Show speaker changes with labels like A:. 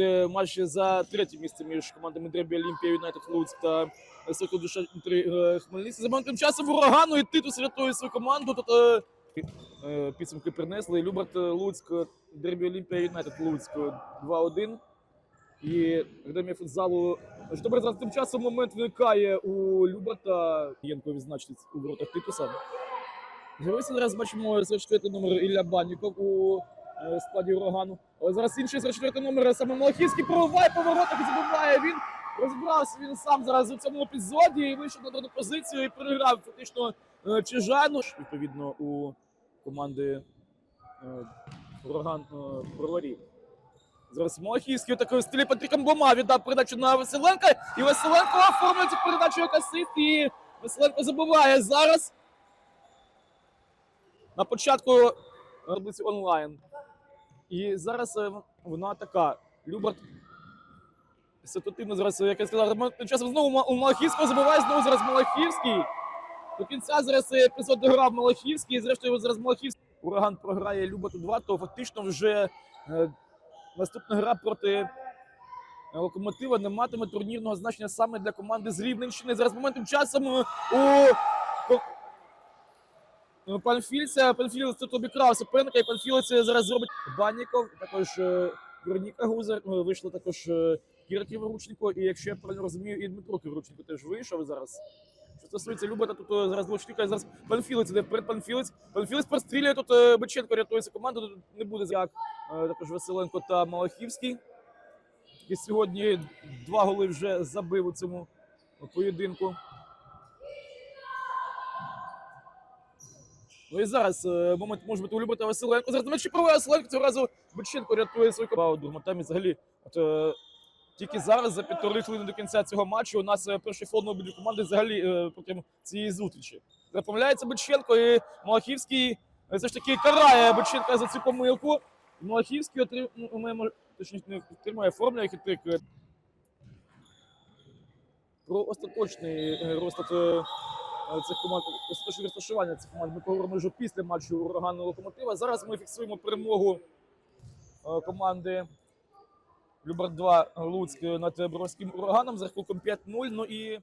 A: буде матч за третє місце між командами Дербі Олімпія Юнайтед Луцьк та Сокол Душа Хмельницький. За моментом часу урагану і Титус рятує свою команду. Тут е, е, підсумки принесли. Люберт Луцьк, Дербі Олімпія Юнайтед Луцьк 2-1. І Академія футзалу Житомир зараз тим часом момент виникає у Люберта. Єнко відзначить у воротах Титуса. Героїся зараз бачимо 44 номер Ілля Банніков у е, складі урагану. Але зараз інший 44 номер саме Малахівський прориває по воротах і забиває. Він розбрався він сам зараз у цьому епізоді і вийшов на дану позицію і переграв фактично е, Чижану. Відповідно, у команди е, ураган броварів. Зараз Малахівський у такому стилі Патріка Мбома віддав передачу на Василенка. І Василенко оформлює цю передачу як асист. І Василенко забиває зараз. На початку робиться онлайн. І зараз е, вона така. Люберт ситуативно зараз, як я сказав, ремонтним часом знову у Малахівського забиває знову зараз Малахівський. До кінця зараз епізод дограв Малахівський, і зрештою зараз Малахівський. Ураган програє Люберту 2, то фактично вже е, наступна гра проти Локомотива не матиме турнірного значення саме для команди з Рівненщини. Зараз моментом часом е, у е, Панфільця. Панфілець тут обікрав суперника, і Панфілець зараз зробить Банніков, також е, Вероніка Гузер, е, вийшла також е, Кіра Криворученко, і якщо я правильно розумію, і Дмитро Криворученко теж вийшов зараз. Що стосується Любата, тут е, зараз Лучника, зараз Панфілець іде вперед Панфілець. Панфілець прострілює, тут е, Биченко рятується команду, тут не буде як е, також Василенко та Малахівський. І сьогодні два голи вже забив у цьому поєдинку. Ну і зараз е, момент може бути у Люберта Василенко. Зараз на м'ячі проває Василенко, цього разу Биченко рятує свою команду. У другому таймі взагалі от, е, тільки зараз, за півтори хвилини до кінця цього матчу, у нас е, перший фол на обидві команди взагалі протягом цієї зустрічі. Запомиляється Биченко і Малахівський все ж таки карає Биченка за цю помилку. Малахівський отримує, точніше, не отримує оформлює хитрик. Про остаточний розклад цих команд, точки розташування цих команд ми поговоримо вже після матчу урагану локомотива. Зараз ми фіксуємо перемогу е, команди Любар 2 Луцьк над Бровським ураганом з рахунком 5-0. Ну і